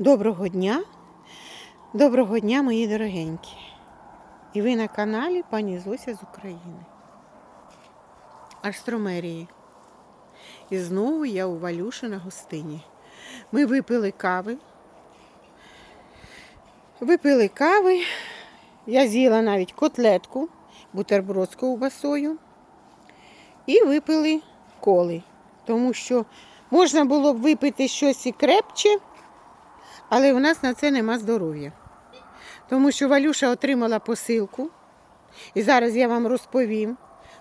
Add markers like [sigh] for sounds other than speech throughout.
Доброго дня, доброго дня, мої дорогенькі. І ви на каналі пані Зося з України. Астромерії. І знову я у Валюші на гостині. Ми випили кави. Випили кави. Я з'їла навіть котлетку, бутерброд з ковбасою. І випили коли. Тому що можна було б випити щось і крепче, але у нас на це нема здоров'я. Тому що Валюша отримала посилку. І зараз я вам розповім.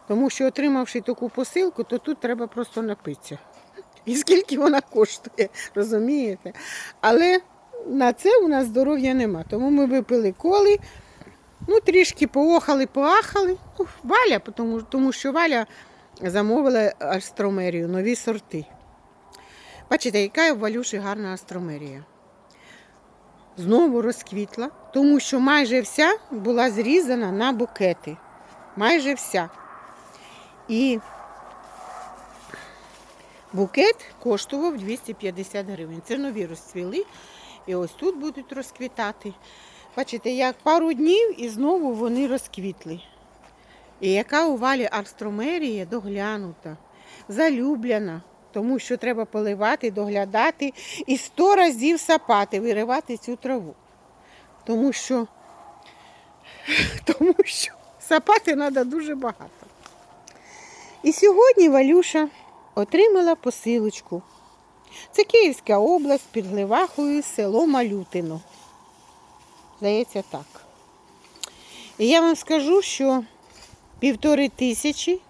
Тому що, отримавши таку посилку, то тут треба просто напитися. І скільки вона коштує, розумієте? Але на це у нас здоров'я нема. Тому ми випили коли, ну трішки поохали, поахали. Ну, Валя, тому, тому що Валя замовила астромерію, нові сорти. Бачите, яка у Валюші гарна астромерія. Знову розквітла, тому що майже вся була зрізана на букети. Майже вся. І букет коштував 250 гривень. Це нові розцвіли. І ось тут будуть розквітати. Бачите, як пару днів і знову вони розквітли. І яка у валі астромерія доглянута, залюблена, тому що треба поливати, доглядати і сто разів сапати, виривати цю траву. Тому що, [laughs] тому що сапати треба дуже багато. І сьогодні Валюша отримала посилочку. Це Київська область під Гливахою, село Малютино. Здається, так. І я вам скажу, що півтори тисячі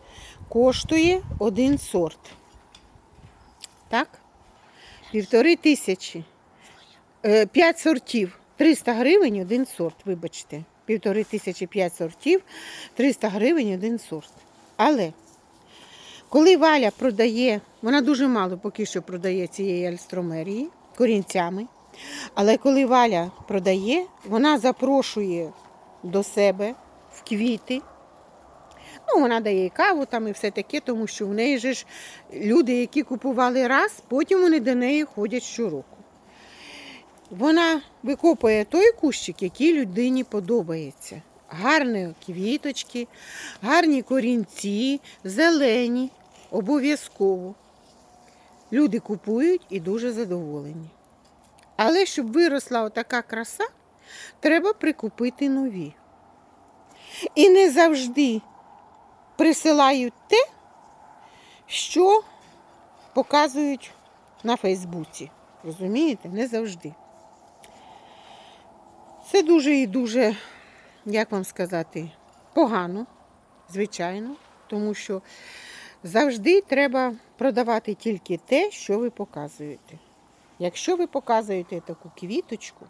коштує один сорт. Так? Півтори тисячі. Е, П'ять сортів. 300 гривень один сорт, вибачте. Півтори тисячі п'ять сортів, 300 гривень один сорт. Але коли Валя продає, вона дуже мало поки що продає цієї альстромерії корінцями. Але коли Валя продає, вона запрошує до себе в квіти. Ну, вона дає каву там і все таке, тому що в неї же ж люди, які купували раз, потім вони до неї ходять щороку. Вона викопує той кущик, який людині подобається. Гарні квіточки, гарні корінці, зелені, обов'язково. Люди купують і дуже задоволені. Але щоб виросла отака краса, треба прикупити нові. І не завжди присилають те, що показують на Фейсбуці. Розумієте? Не завжди. Це дуже і дуже, як вам сказати, погано, звичайно, тому що завжди треба продавати тільки те, що ви показуєте. Якщо ви показуєте таку квіточку,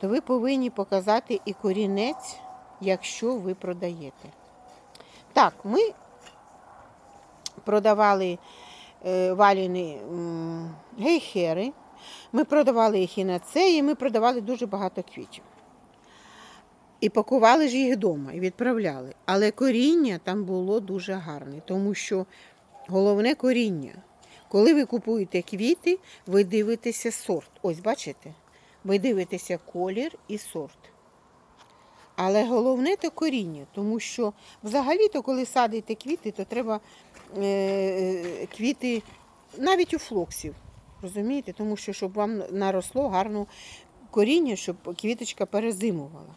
то ви повинні показати і корінець, якщо ви продаєте. Так, ми продавали е, валіни гейхери, ми продавали ехінацеї, ми продавали дуже багато квітів. І пакували ж їх вдома і відправляли. Але коріння там було дуже гарне, тому що головне коріння. Коли ви купуєте квіти, ви дивитеся сорт. Ось бачите? Ви дивитеся колір і сорт. Але головне то коріння, тому що взагалі-то, коли садите квіти, то треба е, е, квіти навіть у флоксів. Розумієте? Тому що щоб вам наросло гарно коріння, щоб квіточка перезимувала.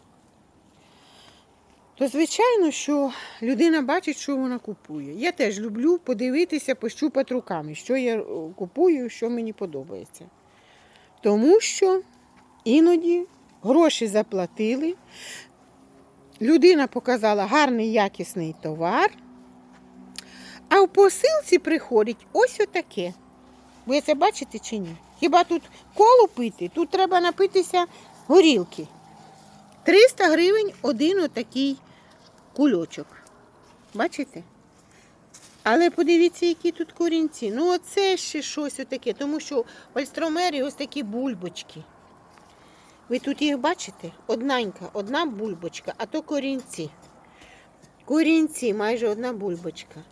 То, звичайно, що людина бачить, що вона купує. Я теж люблю подивитися, пощупати руками, що я купую, що мені подобається. Тому що іноді гроші заплатили, людина показала гарний якісний товар, а в посилці приходить ось отаке. Ви це бачите чи ні? Хіба тут колу пити? Тут треба напитися горілки. 300 гривень один отакий кульочок. Бачите? Але подивіться, які тут корінці. Ну, оце ще щось отаке, тому що в альстромері ось такі бульбочки. Ви тут їх бачите? Одненька, одна бульбочка, а то корінці. Корінці, майже одна бульбочка.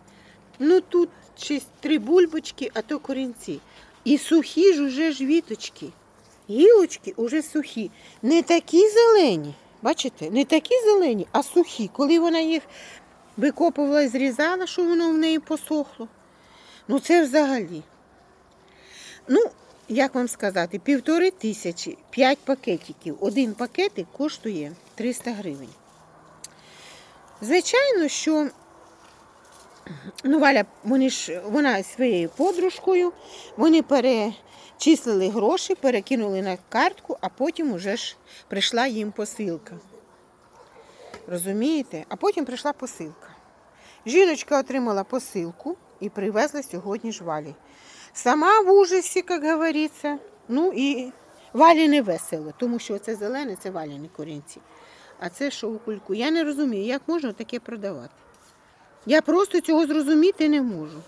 Ну тут ще три бульбочки, а то корінці. І сухі ж уже ж віточки. гілочки вже сухі. Не такі зелені. Бачите, не такі зелені, а сухі. Коли вона їх викопувала і зрізала, що воно в неї посохло. Ну це взагалі. Ну, як вам сказати, півтори тисячі, п'ять пакетиків. Один пакетик коштує 300 гривень. Звичайно, що ну, Валя, вони ж, вона своєю подружкою, вони перечислили гроші, перекинули на картку, а потім уже ж прийшла їм посилка. Розумієте? А потім прийшла посилка. Жіночка отримала посилку і привезла сьогодні ж Валі. Сама в ужасі, як говориться. Ну і Валі не весело, тому що це зелене, це валяні корінці. А це що у кульку. Я не розумію, як можна таке продавати. Я просто цього зрозуміти не можу.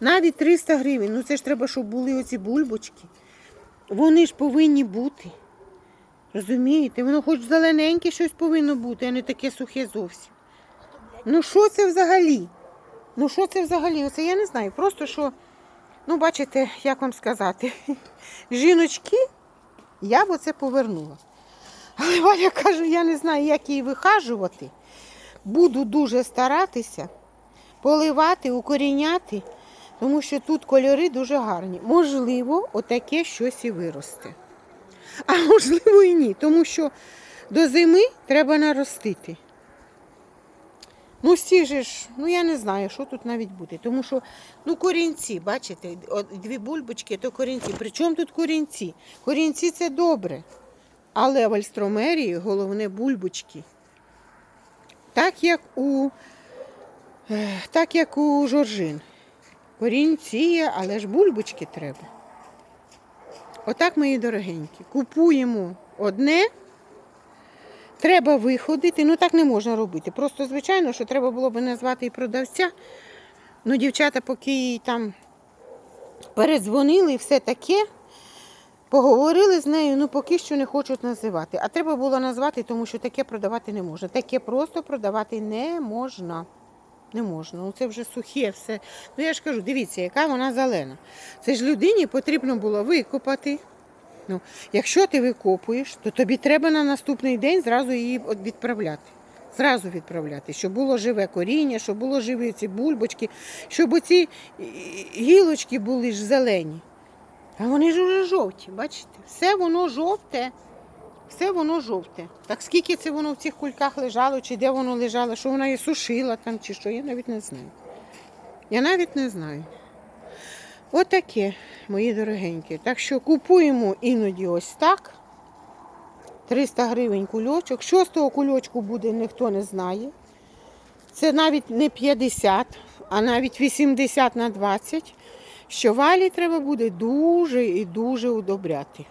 Навіть 300 гривень, ну це ж треба, щоб були оці бульбочки. Вони ж повинні бути. Розумієте? Воно хоч зелененьке щось повинно бути, а не таке сухе зовсім. Ну що це взагалі? Ну що це взагалі? Оце я не знаю. Просто що, ну бачите, як вам сказати, жіночки, я б оце повернула. Але Валя каже, я не знаю, як її вихажувати. Буду дуже старатися поливати, укоріняти, тому що тут кольори дуже гарні. Можливо, отаке щось і виросте. А можливо і ні, тому що до зими треба наростити. Ну, всі ж, ну я не знаю, що тут навіть буде. Тому що, ну, корінці, бачите, дві бульбочки, то корінці. Причому тут корінці? Корінці це добре. Але в альстромерії головне бульбочки. Так як у, так як у жоржин. Корінці є, але ж бульбочки треба. Отак, мої дорогенькі, купуємо одне, треба виходити. Ну так не можна робити. Просто, звичайно, що треба було б назвати і продавця. Ну, дівчата, поки їй там передзвонили і все таке, поговорили з нею, ну поки що не хочуть називати. А треба було назвати, тому що таке продавати не можна. Таке просто продавати не можна. Не можна. Ну це вже сухе все. Ну я ж кажу, дивіться, яка вона зелена. Це ж людині потрібно було викопати. Ну, якщо ти викопуєш, то тобі треба на наступний день зразу її відправляти. Зразу відправляти, щоб було живе коріння, щоб було живі ці бульбочки, щоб оці е, гілочки були ж зелені. А вони ж уже жовті, бачите? Все воно жовте. Все воно жовте. Так скільки це воно в цих кульках лежало, чи де воно лежало, що вона її сушила там, чи що, я навіть не знаю. Я навіть не знаю. Отаке, мої дорогенькі. Так що купуємо іноді ось так. 300 гривень кульочок. Що з того кульочку буде, ніхто не знає. Це навіть не 50, а навіть 80 на 20. Що валі треба буде дуже і дуже удобряти.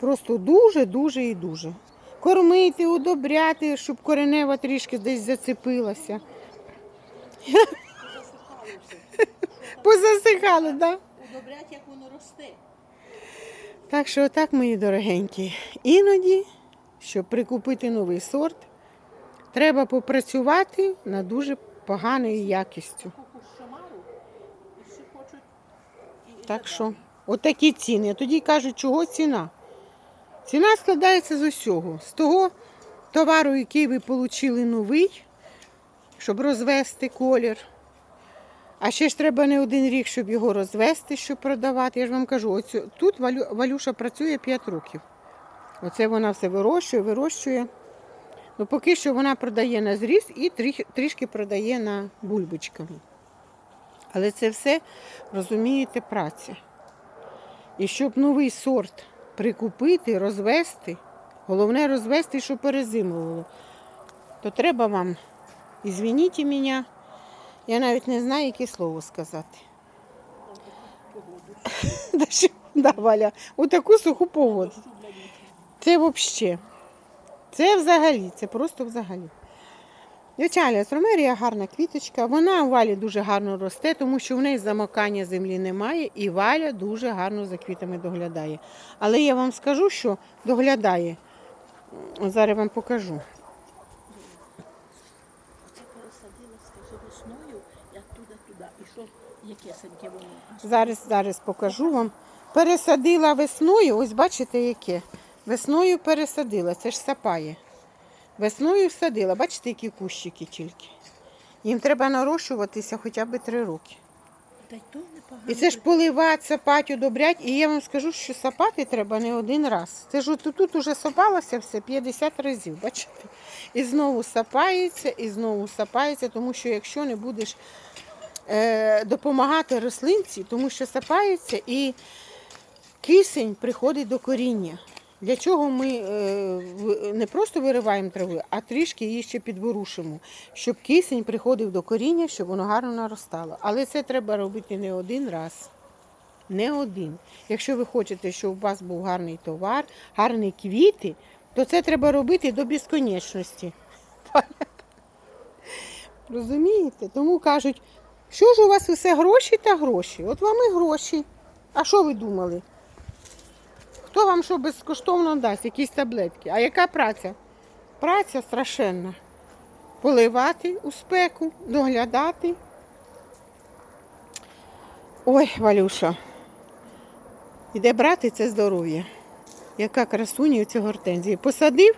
Просто дуже, дуже і дуже. Кормити, удобряти, щоб коренева трішки десь зацепилася. Позасихали, так? Удобрять, як воно росте. Так що отак, мої дорогенькі. Іноді, щоб прикупити новий сорт, треба попрацювати над дуже поганою якістю. Так що, отакі ціни. Тоді кажуть, чого ціна? Ціна складається з усього. З того товару, який ви отримали новий, щоб розвести колір. А ще ж треба не один рік, щоб його розвести, щоб продавати. Я ж вам кажу, оцю, тут Валю, Валюша працює 5 років. Оце вона все вирощує, вирощує. Ну, поки що вона продає на зріз і трішки продає на бульбочками. Але це все, розумієте, праця. І щоб новий сорт прикупити, розвести, головне розвести, щоб перезимувало, то треба вам, ізвініть мене, я навіть не знаю, яке слово сказати. [laughs] Да, Валя, у таку суху погоду. Це взагалі. Це взагалі, це просто взагалі. Звичайно, стромерія гарна квіточка. Вона у валі дуже гарно росте, тому що в неї замокання землі немає, і валя дуже гарно за квітами доглядає. Але я вам скажу, що доглядає. Зараз вам покажу. Це пересадила, скажи, весною, як туди-туди. І що, якесеньке воно. Зараз, зараз покажу вам. пересадила весною, ось бачите, яке. Весною пересадила, це ж сапає. Весною всадила, бачите, які кущики тільки. Їм треба нарощуватися хоча б три роки. Та й то непогано. І це ж поливати, сапати, удобрять. І я вам скажу, що сапати треба не один раз. Це ж от тут уже сапалося все 50 разів, бачите? І знову сапається, і знову сапається, тому що якщо не будеш допомагати рослинці, тому що сапається і кисень приходить до коріння. Для чого ми е, не просто вириваємо траву, а трішки її ще підворушимо, щоб кисень приходив до коріння, щоб воно гарно наростало. Але це треба робити не один раз. Не один. Якщо ви хочете, щоб у вас був гарний товар, гарні квіти, то це треба робити до безконечності. [laughs] Розумієте? Тому кажуть, що ж у вас усе гроші та гроші? От вам і гроші. А що ви думали? Хто вам що безкоштовно дасть, якісь таблетки? А яка праця? Праця страшенна. Поливати у спеку, доглядати. Ой, Валюша. Іде брати це здоров'я. Яка красуня у цього гортензії. Посадив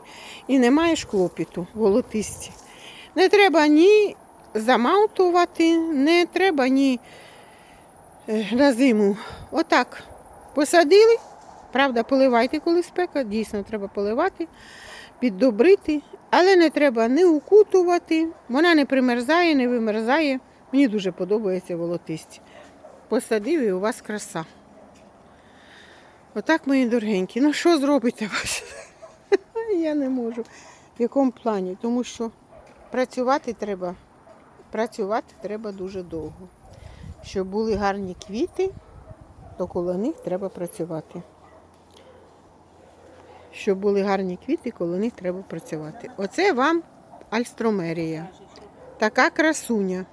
і не маєш клопіту волотисті. Не треба ні замаутувати, не треба ні е, на зиму. Отак посадили. Правда, поливайте, коли спека, дійсно треба поливати, піддобрити, але не треба не укутувати. Вона не примерзає, не вимерзає. Мені дуже подобається волотисті. Посадив і у вас краса. Отак, мої дорогенькі. Ну що зробите ваше? [laughs] Я не можу. В якому плані? Тому що працювати треба. Працювати треба дуже довго. Щоб були гарні квіти, то коло них треба працювати. Щоб були гарні квіти, коло них треба працювати. Оце вам альстромерія. Така красуня.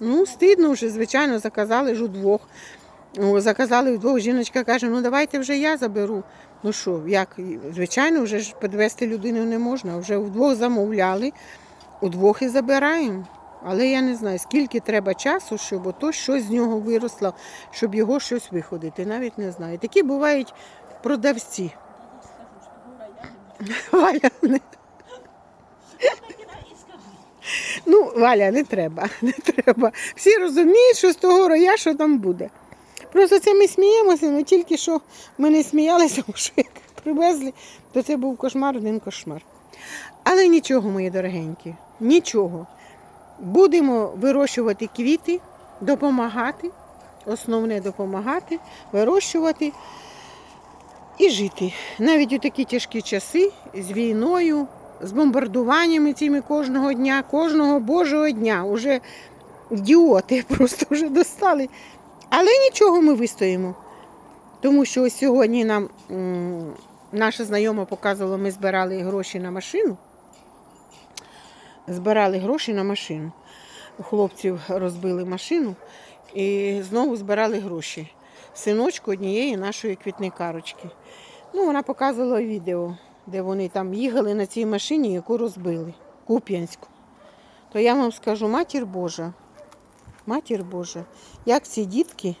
Ну, стидно вже, звичайно, заказали ж удвох. Заказали вдвох. Жіночка каже, ну давайте вже я заберу. Ну що, як? Звичайно, вже ж підвести людину не можна. Вже вдвох замовляли, удвох і забираємо. Але я не знаю, скільки треба часу, щоб ото щось з нього виросло, щоб його щось виходити. Навіть не знаю. Такі бувають продавці. Валя, не. Ну, Валя, не треба, не треба. Всі розуміють, що з того роя, що там буде. Просто це ми сміємося, але тільки що ми не сміялися, тому що як привезли, то це був кошмар, один кошмар. Але нічого, мої дорогенькі, нічого. Будемо вирощувати квіти, допомагати. Основне допомагати, вирощувати і жити. Навіть у такі тяжкі часи з війною, з бомбардуваннями цими кожного дня, кожного божого дня. Уже ідіоти просто вже достали. Але нічого ми вистоїмо. Тому що ось сьогодні нам наша знайома показувала, ми збирали гроші на машину. Збирали гроші на машину. Хлопців розбили машину і знову збирали гроші. Синочку однієї нашої квітникарочки. Ну, вона показувала відео, де вони там їхали на цій машині, яку розбили, Куп'янську. То я вам скажу, матір Божа, матір Божа, як ці дітки,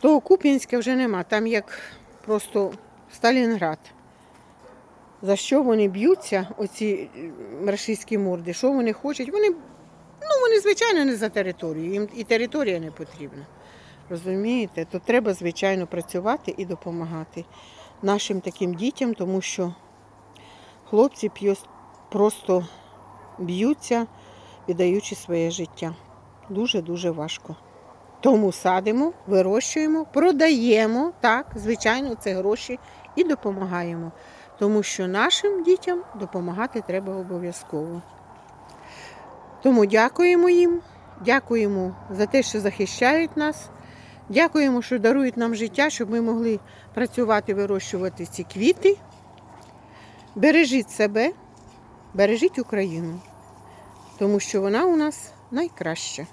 того Куп'янська вже нема, там як просто Сталінград. За що вони б'ються, оці е, рашистські морди, що вони хочуть? Вони, ну, вони, звичайно, не за територію, їм і територія не потрібна. Розумієте? То треба, звичайно, працювати і допомагати нашим таким дітям, тому що хлопці просто б'ються, віддаючи своє життя. Дуже-дуже важко. Тому садимо, вирощуємо, продаємо, так, звичайно, це гроші і допомагаємо. Тому що нашим дітям допомагати треба обов'язково. Тому дякуємо їм, дякуємо за те, що захищають нас. Дякуємо, що дарують нам життя, щоб ми могли працювати, вирощувати ці квіти. Бережіть себе, бережіть Україну, тому що вона у нас найкраща.